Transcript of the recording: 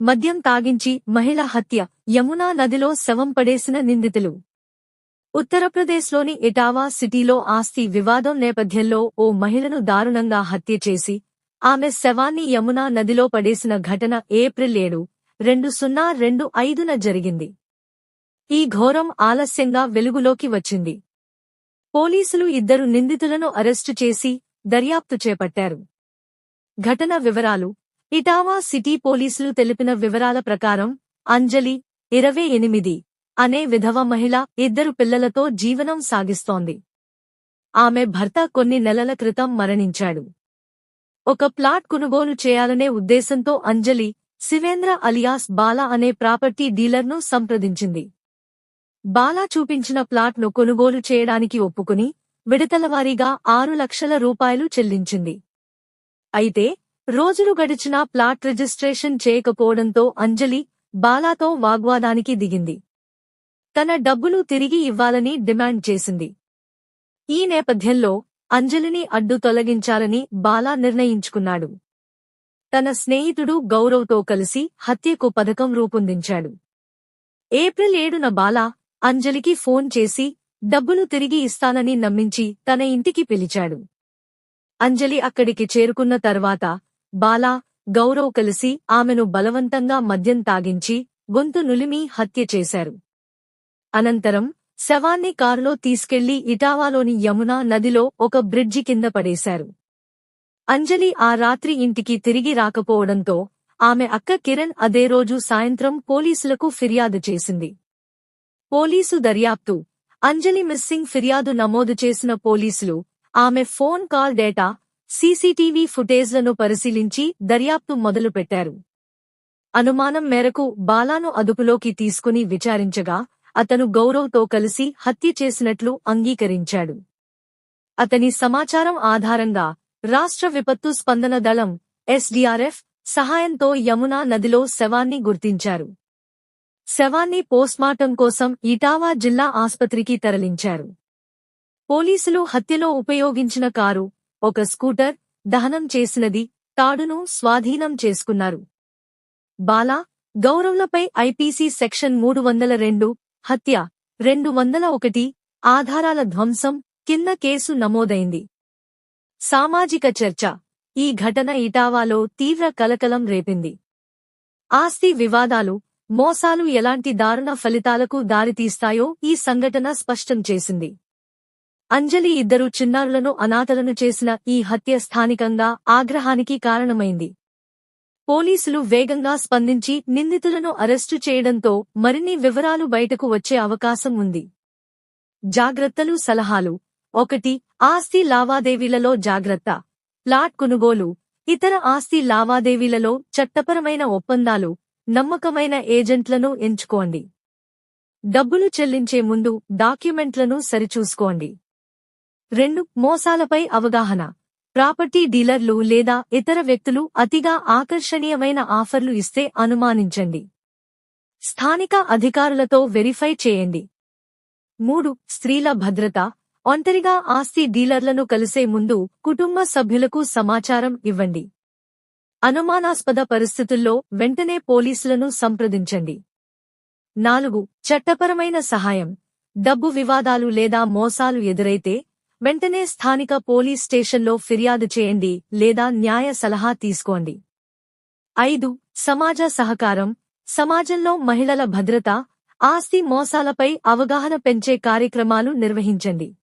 మద్యం తాగించి మహిళ హత్య యమునా నదిలో శవం పడేసిన నిందితులు. ఉత్తరప్రదేశ్లోని ఇటావా సిటీలో ఆస్తి వివాదం నేపథ్యంలో ఓ మహిళను దారుణంగా హత్య చేసి ఆమె శవాన్ని యమునా నదిలో పడేసిన ఘటన ఏప్రిల్ ఏడు రెండు సున్నా రెండు ఐదున జరిగింది. ఈ ఘోరం ఆలస్యంగా వెలుగులోకి వచ్చింది. పోలీసులు ఇద్దరు నిందితులను అరెస్టు చేసి దర్యాప్తు చేపట్టారు. ఘటన వివరాలు ఇటావా సిటీ పోలీసులు తెలిపిన వివరాల ప్రకారం అంజలి ఇరవై ఎనిమిది అనే విధవ మహిళ ఇద్దరు పిల్లలతో జీవనం సాగిస్తోంది. ఆమె భర్త కొన్ని నెలల క్రితం మరణించాడు. ఒక ప్లాట్ కొనుగోలు చేయాలనే ఉద్దేశంతో అంజలి శివేంద్ర అలియాస్ బాలా అనే ప్రాపర్టీ డీలర్ను సంప్రదించింది. బాలా చూపించిన ప్లాట్ను కొనుగోలు చేయడానికి ఒప్పుకుని విడతలవారీగా ఆరు లక్షల రూపాయలు చెల్లించింది. అయితే రోజులు గడిచినా ప్లాట్ రిజిస్ట్రేషన్ చేయకపోవడంతో అంజలి బాలాతో వాగ్వాదానికి దిగింది. తన డబ్బులు తిరిగి ఇవ్వాలని డిమాండ్ చేసింది. ఈ నేపథ్యంలో అంజలిని అడ్డు తొలగించాలని బాలా నిర్ణయించుకున్నాడు. తన స్నేహితుడు గౌరవ్తో కలిసి హత్యకు పథకం రూపొందించాడు. ఏప్రిల్ ఏడున బాలా అంజలికి ఫోన్ చేసి డబ్బులు తిరిగి ఇస్తానని నమ్మించి తన ఇంటికి పిలిచాడు. అంజలి అక్కడికి చేరుకున్న తర్వాత బాలా గౌరవ్ కలిసి ఆమెను బలవంతంగా మద్యం తాగించి గొంతు నులిమి హత్య చేశారు. అనంతరం శవాన్ని కారులో తీసుకెళ్ళి ఇటావాలోని యమునా నదిలో ఒక బ్రిడ్జి కింద పడేశారు. అంజలి ఆ రాత్రి ఇంటికి తిరిగి రాకపోవడంతో ఆమె అక్క కిరణ్ అదే రోజు సాయంత్రం పోలీసులకు ఫిర్యాదు చేసింది. పోలీసు దర్యాప్తు. అంజలి మిస్సింగ్ ఫిర్యాదు నమోదు చేసిన పోలీసులు ఆమె ఫోన్ కాల్ డేటా సీసీటీవీ ఫుటేజ్లను పరిశీలించి దర్యాప్తు మొదలుపెట్టారు. అనుమానం మేరకు బాలాను అదుపులోకి తీసుకుని విచారించగా అతను గౌరవ్తో కలిసి హత్య చేసినట్లు అంగీకరించాడు. అతని సమాచారం ఆధారంగా రాష్ట్ర విపత్తు స్పందన దళం ఎస్డీఆర్ఎఫ్ సహాయంతో యమునా నదిలో శవాన్ని గుర్తించారు. శవాన్ని పోస్ట్మార్టం కోసం ఇటావా జిల్లా ఆస్పత్రికి తరలించారు. పోలీసులు హత్యలో ఉపయోగించిన కారు ఒక స్కూటర్ దహనం చేసినది తాడును స్వాధీనం చేసుకున్నారు. బాలా గౌరవ్లపై ఐపీసీ సెక్షన్ మూడు వందల రెండు హత్య రెండు వందల ఒకటి ఆధారాల ధ్వంసం కింద కేసు నమోదైంది. సామాజిక చర్చ ఈ ఘటన ఇటావాలో తీవ్ర కలకలం రేపింది. ఆస్తి వివాదాలు మోసాలు ఎలాంటి దారుణ ఫలితాలకు దారితీస్తాయో ఈ సంఘటన స్పష్టం చేసింది. అంజలి ఇద్దరు చిన్నారులను అనాథలను చేసిన ఈ హత్య స్థానికంగా ఆగ్రహానికి కారణమైంది. పోలీసులు వేగంగా స్పందించి నిందితులను అరెస్టు చేయడంతో మరిన్ని వివరాలు బయటకు వచ్చే అవకాశం ఉంది. జాగ్రత్తలు సలహాలు. ఒకటి ఆస్తి లావాదేవీలలో జాగ్రత్త. ప్లాట్ కొనుగోలు. ఇతర ఆస్తి లావాదేవీలలో చట్టపరమైన ఒప్పందాలు నమ్మకమైన ఏజెంట్లను ఎంచుకోండి. డబ్బులు చెల్లించే ముందు డాక్యుమెంట్లను సరిచూసుకోండి. రెండు మోసాలపై అవగాహన. ప్రాపర్టీ డీలర్లు లేదా ఇతర వ్యక్తులు అతిగా ఆకర్షణీయమైన ఆఫర్లు ఇస్తే అనుమానించండి. స్థానిక అధికారులతో వెరిఫై చేయండి. మూడు స్త్రీల భద్రత. ఒంటరిగా ఆస్తి డీలర్లను కలిసే ముందు కుటుంబ సభ్యులకు సమాచారం ఇవ్వండి. అనుమానాస్పద పరిస్థితుల్లో వెంటనే పోలీసులను సంప్రదించండి. నాలుగు చట్టపరమైన సహాయం. డబ్బు వివాదాలు లేదా మోసాలు ఎదురైతే వెంటనే స్థానిక పోలీస్ స్టేషన్లో ఫిర్యాదు చేయండి లేదా న్యాయ సలహా తీసుకోండి. ఐదు సమాజ సహకారం. సమాజంలో మహిళల భద్రత ఆస్తి మోసాలపై అవగాహన పెంచే కార్యక్రమాలు నిర్వహించండి.